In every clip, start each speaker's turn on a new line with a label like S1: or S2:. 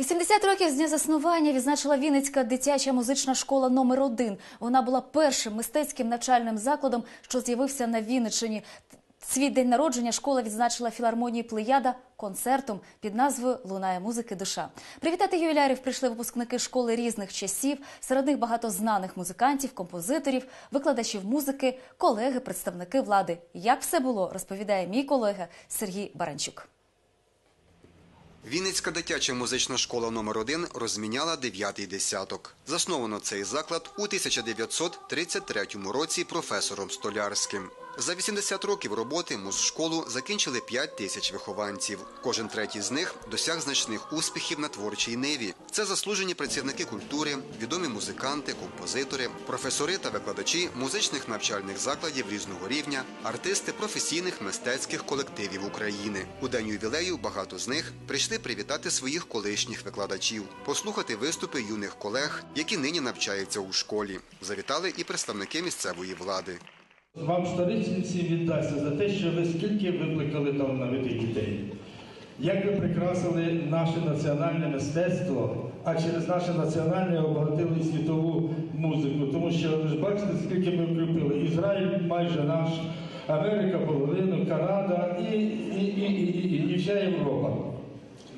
S1: 80 років з дня заснування відзначила Вінницька дитяча музична школа номер 1 Вона була першим мистецьким навчальним закладом, що з'явився на Вінниччині. Свій день народження школа відзначила філармонії Плеяда концертом під назвою Лунає музики душа. Привітати ювілярів прийшли випускники школи різних часів. Серед них багато знаних музикантів, композиторів, викладачів музики, колеги, представники влади. Як все було, розповідає мій колега Сергій Баранчук.
S2: Вінницька дитяча музична школа номер 1 розміняла дев'ятий десяток. Засновано цей заклад у 1933 році професором Столярським. За 80 років роботи музшколу закінчили 5 тисяч вихованців. Кожен третій з них досяг значних успіхів на творчій ниві. Це заслужені працівники культури, відомі музиканти, композитори, професори та викладачі музичних навчальних закладів різного рівня, артисти професійних мистецьких колективів України. У день ювілею багато з них прийшли привітати своїх колишніх викладачів, послухати виступи юних колег, які нині навчаються у школі. Завітали і представники місцевої влади.
S3: Вам старицінці віддасться за те, що ви скільки викликали талановитих дітей. Як ви прикрасили наше національне мистецтво, а через наше національне обогатили світову музику. Тому що ви ж бачите, скільки ми вкріпили. Ізраїль майже наш, Америка половину, Канада і, і, і, і, і, і вся Європа.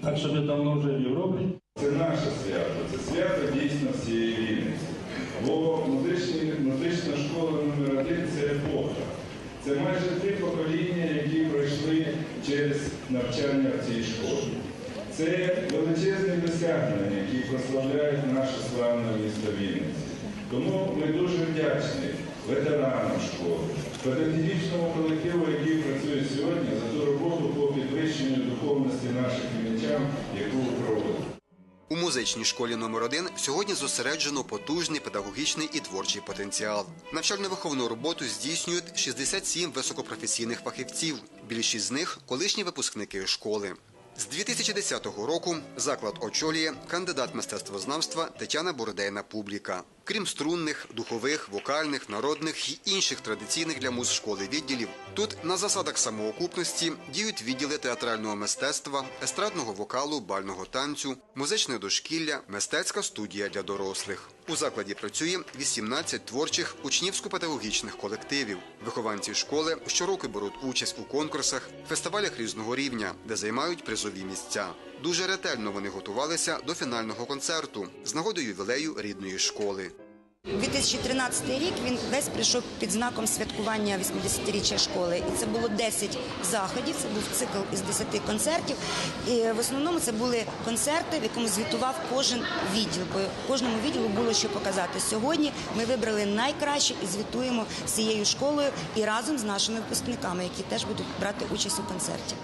S3: Так що ми давно вже в Європі.
S4: Це наше свято, це свято дійсно всієї Вінниці. Бо музичні, музична школа номер один це епоха. Це майже три покоління, які пройшли через навчання в цій школі. Це величезне досягнення, які прославляють наше славне місто Вінниці. Тому ми дуже вдячні ветеранам школи, педагогічному колективу, який працює
S2: музичній школі номер 1 сьогодні зосереджено потужний педагогічний і творчий потенціал. Навчально-виховну роботу здійснюють 67 високопрофесійних фахівців. Більшість з них колишні випускники школи. З 2010 року заклад очолює кандидат мистецтвознавства Тетяна Бородейна Публіка. Крім струнних, духових, вокальних, народних і інших традиційних для музшколи відділів, тут на засадах самоокупності діють відділи театрального мистецтва, естрадного вокалу, бального танцю, музичне дошкілля, мистецька студія для дорослих. У закладі працює 18 творчих учнівсько-педагогічних колективів. Вихованці школи щороку беруть участь у конкурсах, фестивалях різного рівня, де займають призові місця. Дуже ретельно вони готувалися до фінального концерту з нагодою ювілею рідної школи.
S5: 2013 рік він весь прийшов під знаком святкування 80-річчя школи. І це було 10 заходів. Це був цикл із 10 концертів. І в основному це були концерти, в якому звітував кожен відділ. Бо кожному відділу було що показати. Сьогодні ми вибрали найкраще і звітуємо з цією школою і разом з нашими випускниками, які теж будуть брати участь у концерті.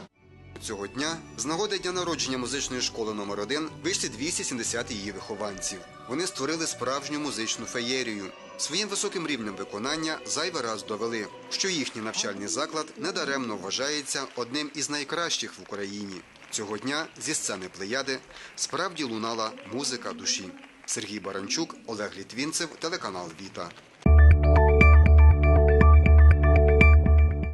S2: Цього дня з нагоди дня народження музичної школи номер 1 вийшли 270 її вихованців. Вони створили справжню музичну феєрію. Своїм високим рівнем виконання зайвий раз довели, що їхній навчальний заклад недаремно вважається одним із найкращих в Україні. Цього дня зі сцени Плеяди справді лунала музика душі. Сергій Баранчук, Олег Літвінцев, телеканал Віта.